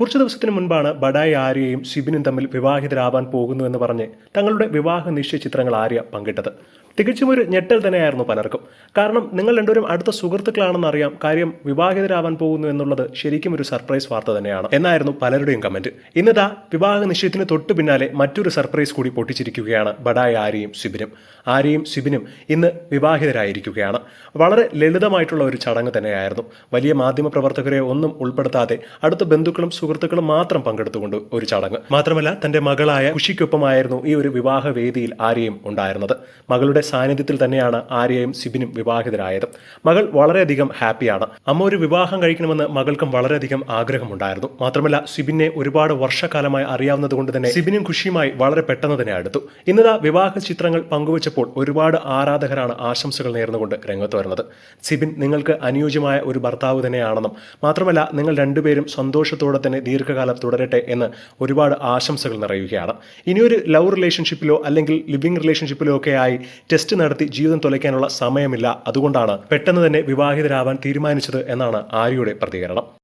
കുറച്ചു ദിവസത്തിന് മുൻപാണ് ബഡായി ആര്യയും ഷിബിനും തമ്മിൽ വിവാഹിതരാവാൻ പോകുന്നുവെന്ന് പറഞ്ഞ് തങ്ങളുടെ വിവാഹ നിശ്ചയ ചിത്രങ്ങൾ ആര്യ പങ്കിട്ടത്. തികച്ചും ഒരു ഞെട്ടൽ തന്നെയായിരുന്നു പലർക്കും. കാരണം നിങ്ങൾ രണ്ടുപേരും അടുത്ത സുഹൃത്തുക്കളാണെന്ന് അറിയാം കാര്യം വിവാഹിതരാവാൻ പോകുന്നു എന്നുള്ളത് ശരിക്കും ഒരു സർപ്രൈസ് വാർത്ത തന്നെയാണ് എന്നായിരുന്നു പലരുടെയും കമന്റ്. ഇന്നതാ വിവാഹ നിശ്ചയത്തിന് തൊട്ടു പിന്നാലെ മറ്റൊരു സർപ്രൈസ് കൂടി പൊട്ടിച്ചിരിക്കുകയാണ് ബഡായി ആര്യയും ശിബിനും ആര്യയും ശിബിനും ഇന്ന് വിവാഹിതരായിരിക്കുകയാണ്. വളരെ ലളിതമായിട്ടുള്ള ഒരു ചടങ്ങ് തന്നെയായിരുന്നു. വലിയ മാധ്യമ പ്രവർത്തകരെ ഒന്നും ഉൾപ്പെടുത്താതെ അടുത്ത ബന്ധുക്കളും സുഹൃത്തുക്കളും മാത്രം പങ്കെടുത്തുകൊണ്ട് ഒരു ചടങ്ങ്. മാത്രമല്ല തന്റെ മകളായ കുഷിക്കൊപ്പമായിരുന്നു ഈ ഒരു വിവാഹ വേദിയിൽ ആര്യയും ഉണ്ടായിരുന്നത്. മകളുടെ സാന്നിധ്യത്തിൽ തന്നെയാണ് ആര്യയും സിബിനും വിവാഹിതരായത്. മകൾ വളരെയധികം ഹാപ്പിയാണ്. അമ്മ ഒരു വിവാഹം കഴിക്കണമെന്ന് മകൾക്കും വളരെയധികം ആഗ്രഹമുണ്ടായിരുന്നു. മാത്രമല്ല സിബിനെ ഒരുപാട് വർഷക്കാലമായി അറിയാവുന്നത് കൊണ്ട് തന്നെ സിബിനും ഖുഷിയുമായി വളരെ പെട്ടെന്ന് തന്നെ അടുത്തു. ഇന്നതാ വിവാഹ ചിത്രങ്ങൾ പങ്കുവച്ചപ്പോൾ ഒരുപാട് ആരാധകരാണ് ആശംസകൾ നേർന്നുകൊണ്ട് രംഗത്ത് വരുന്നത്. സിബിൻ നിങ്ങൾക്ക് അനുയോജ്യമായ ഒരു ഭർത്താവ് തന്നെയാണെന്നും മാത്രമല്ല നിങ്ങൾ രണ്ടുപേരും സന്തോഷത്തോടെ തന്നെ ദീർഘകാലം തുടരട്ടെ എന്ന് ഒരുപാട് ആശംസകൾ നിറയുകയാണ്. ഇനിയൊരു ലവ് റിലേഷൻഷിപ്പിലോ അല്ലെങ്കിൽ ലിവിംഗ് റിലേഷൻഷിപ്പിലോ ഒക്കെ ആയി ടെസ്റ്റ് നടത്തി ജീവിതം തുലയ്ക്കാനുള്ള സമയമില്ല. അതുകൊണ്ടാണ് പെട്ടെന്ന് തന്നെ വിവാഹിതരാവാൻ തീരുമാനിച്ചത് എന്നാണ് ആര്യയുടെ പ്രതികരണം.